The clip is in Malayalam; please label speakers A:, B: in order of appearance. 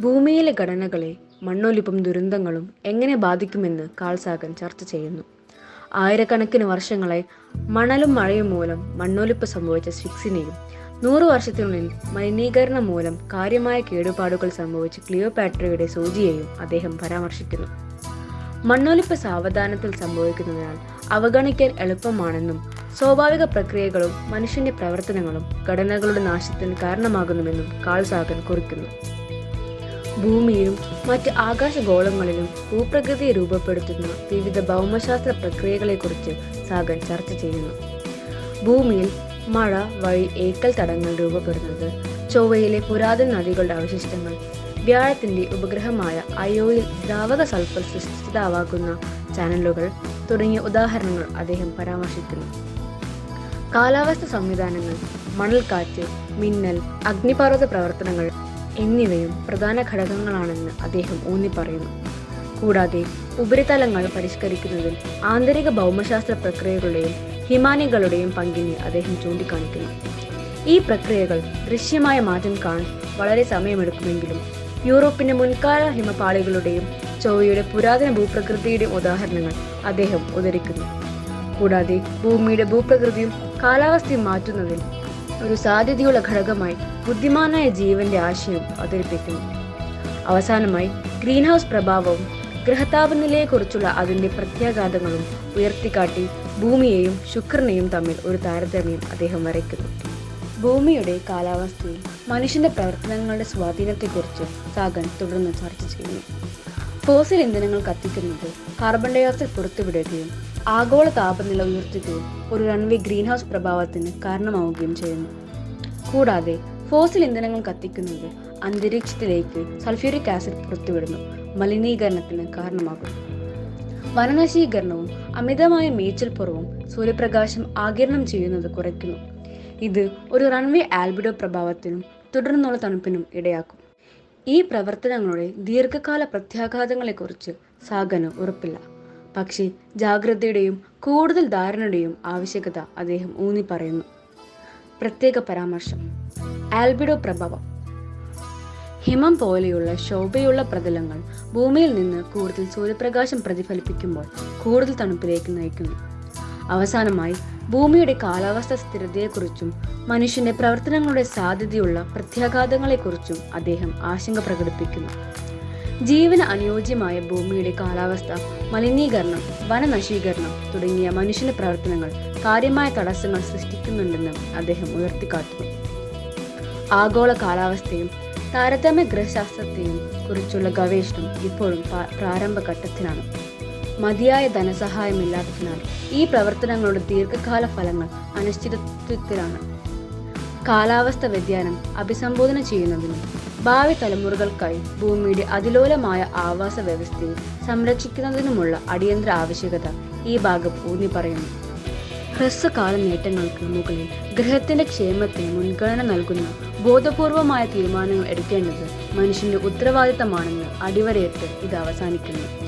A: ഭൂമിയിലെ ഘടനകളെ മണ്ണൊലിപ്പും ദുരന്തങ്ങളും എങ്ങനെ ബാധിക്കുമെന്ന് കാൾസാഗൻ ചർച്ച ചെയ്യുന്നു. ആയിരക്കണക്കിന് വർഷങ്ങളായി മണലും മഴയും മൂലം മണ്ണൊലിപ്പ് സംഭവിച്ച സ്ഫിക്സിനെയും നൂറു വർഷത്തിനുള്ളിൽ മലിനീകരണം മൂലം കാര്യമായ കേടുപാടുകൾ സംഭവിച്ച ക്ലിയോപാട്രയുടെ സൂചിയെയും അദ്ദേഹം പരാമർശിക്കുന്നു. മണ്ണൊലിപ്പ് സാവധാനത്തിൽ സംഭവിക്കുന്നതിനാൽ അവഗണിക്കാൻ എളുപ്പമാണെന്നും സ്വാഭാവിക പ്രക്രിയകളും മനുഷ്യന്റെ പ്രവർത്തനങ്ങളും ഘടനകളുടെ നാശത്തിന് കാരണമാകുന്നുവെന്നും കാൾസാഗൻ കുറിക്കുന്നു. ഭൂമിയിലും മറ്റ് ആകാശഗോളങ്ങളിലും ഭൂപ്രകൃതിയെ രൂപപ്പെടുത്തുന്ന വിവിധ ഭൗമശാസ്ത്ര പ്രക്രിയകളെക്കുറിച്ച് സാഗൻ ചർച്ച ചെയ്യുന്നു. ഭൂമിയിൽ മഴ വഴി ഏക്കൽ തടങ്ങൾ രൂപപ്പെടുന്നത് ചൊവ്വയിലെ പുരാതന നദികളുടെ അവശിഷ്ടങ്ങൾ വ്യാഴത്തിന്റെ ഉപഗ്രഹമായ അയോയിൽ ദ്രാവക സൾഫർ സൃഷ്ടിതാവാക്കുന്ന ചാനലുകൾ തുടങ്ങിയ ഉദാഹരണങ്ങൾ അദ്ദേഹം പരാമർശിക്കുന്നു. കാലാവസ്ഥ സംവിധാനങ്ങൾ മണൽക്കാറ്റ് മിന്നൽ അഗ്നിപർവത പ്രവർത്തനങ്ങൾ എന്നിവയും പ്രധാന ഘടകങ്ങളാണെന്ന് അദ്ദേഹം ഊന്നിപ്പറയുന്നു. കൂടാതെ ഉപരിതലങ്ങൾ പരിഷ്കരിക്കുന്നതിൽ ആന്തരിക ഭൗമശാസ്ത്ര പ്രക്രിയകളുടെയും ഹിമാനികളുടെയും പങ്കിനെ അദ്ദേഹം ചൂണ്ടിക്കാണിക്കുന്നു. ഈ പ്രക്രിയകൾ ദൃശ്യമായ മാറ്റം കാണാൻ വളരെ സമയമെടുക്കുമെങ്കിലും യൂറോപ്പിന്റെ മുൻകാല ഹിമപാളികളുടെയും ചൊവ്വയുടെ പുരാതന ഭൂപ്രകൃതിയുടെയും ഉദാഹരണങ്ങൾ അദ്ദേഹം ഉദരിക്കുന്നു കൂടാതെ ഭൂമിയുടെ ഭൂപ്രകൃതിയും കാലാവസ്ഥയും മാറ്റുന്നതിൽ ഒരു സാധ്യതയുള്ള ഘടകമായി ബുദ്ധിമാനായ ജീവന്റെ ആശയം അവതരിപ്പിക്കുന്നു. അവസാനമായി ഗ്രീൻ ഹൗസ് പ്രഭാവവും ഗ്രഹതാപനിലയെക്കുറിച്ചുള്ള അതിന്റെ പ്രത്യാഘാതങ്ങളും ഉയർത്തിക്കാട്ടി ഭൂമിയെയും ശുക്രനെയും തമ്മിൽ ഒരു താരതമ്യം അദ്ദേഹം വരയ്ക്കുന്നു. ഭൂമിയുടെ കാലാവസ്ഥയിൽ മനുഷ്യന്റെ പ്രവർത്തനങ്ങളുടെ സ്വാധീനത്തെക്കുറിച്ച് സാഗൻ തുടർന്ന് ചർച്ച ചെയ്യുന്നു. ഫോസിൽ ഇന്ധനങ്ങൾ കത്തിക്കുന്നത് കാർബൺ ഡൈ ഓക്സൈഡ് പുറത്തുവിടുകയും ആഗോള താപനില ഉയർത്തുകയും ഒരു റൺവേ ഗ്രീൻ ഹൗസ് പ്രഭാവത്തിന് കാരണമാവുകയും ചെയ്യുന്നു. കൂടാതെ ഫോസിൽ ഇന്ധനങ്ങൾ കത്തിക്കുന്നത് അന്തരീക്ഷത്തിലേക്ക് സൾഫ്യൂറിക് ആസിഡ് പുറത്തുവിടുന്നു. മലിനീകരണത്തിന് കാരണമാകുന്നു വനനശീകരണവും അമിതമായ മേച്ചിൽപ്പുറവും സൂര്യപ്രകാശം ആകിരണം ചെയ്യുന്നത് കുറയ്ക്കുന്നു. ഇത് ഒരു റൺവേ ആൽബിഡോ പ്രഭാവത്തിനും തുടർന്നുള്ള തണുപ്പിനും ഇടയാക്കും. ഈ പ്രവർത്തനങ്ങളുടെ ദീർഘകാല പ്രത്യാഘാതങ്ങളെക്കുറിച്ച് സാഗന് ഉറപ്പില്ല. പക്ഷേ ജാഗ്രതയുടെയും കൂടുതൽ ധാരണയുടെയും ആവശ്യകത അദ്ദേഹം ഊന്നി പറയുന്നു പ്രത്യേക പരാമർശം. ആൽബിഡോ പ്രഭാവം. ഹിമം പോലെയുള്ള ശോഭയുള്ള പ്രതലങ്ങൾ ഭൂമിയിൽ നിന്ന് കൂടുതൽ സൂര്യപ്രകാശം പ്രതിഫലിപ്പിക്കുമ്പോൾ കൂടുതൽ തണുപ്പിലേക്ക് നയിക്കുന്നു. അവസാനമായി ഭൂമിയുടെ കാലാവസ്ഥ സ്ഥിരതയെക്കുറിച്ചും മനുഷ്യന്റെ പ്രവർത്തനങ്ങളുടെ സാധ്യതയുള്ള പ്രത്യാഘാതങ്ങളെക്കുറിച്ചും അദ്ദേഹം ആശങ്ക പ്രകടിപ്പിക്കുന്നു. ജീവന അനുയോജ്യമായ ഭൂമിയുടെ കാലാവസ്ഥ മലിനീകരണം വനനശീകരണം തുടങ്ങിയ മനുഷ്യന്റെ പ്രവർത്തനങ്ങൾ കാര്യമായ തടസ്സങ്ങൾ സൃഷ്ടിക്കുന്നുണ്ടെന്നും അദ്ദേഹം ഉയർത്തിക്കാട്ടുന്നു. ആഗോള കാലാവസ്ഥയും താരതമ്യ ഗ്രഹശാസ്ത്രത്തെയും കുറിച്ചുള്ള ഗവേഷണം ഇപ്പോഴും പ്രാ- പ്രാരംഭഘട്ടത്തിലാണ്. മതിയായ ധനസഹായമില്ലാത്തതിനാൽ ഈ പ്രവർത്തനങ്ങളുടെ ദീർഘകാല ഫലങ്ങൾ അനിശ്ചിതത്വത്തിലാണ്. കാലാവസ്ഥ വ്യതിയാനം അഭിസംബോധന ചെയ്യുന്നതിനും ഭാവി തലമുറകൾക്കായി ഭൂമിയുടെ അതിലോലമായ ആവാസ വ്യവസ്ഥയെ സംരക്ഷിക്കുന്നതിനുമുള്ള അടിയന്തര ആവശ്യകത ഈ ഭാഗം ഊന്നി പറയുന്നു ഹ്രസ്വകാല നേട്ടങ്ങൾക്ക് മുകളിൽ ഗ്രഹത്തിന്റെ ക്ഷേമത്തിന് മുൻഗണന നൽകുന്ന ബോധപൂർവമായ തീരുമാനങ്ങൾ എടുക്കേണ്ടത് മനുഷ്യന്റെ ഉത്തരവാദിത്തമാണെന്ന് അടിവരയിട്ട് ഇത് അവസാനിക്കുന്നു.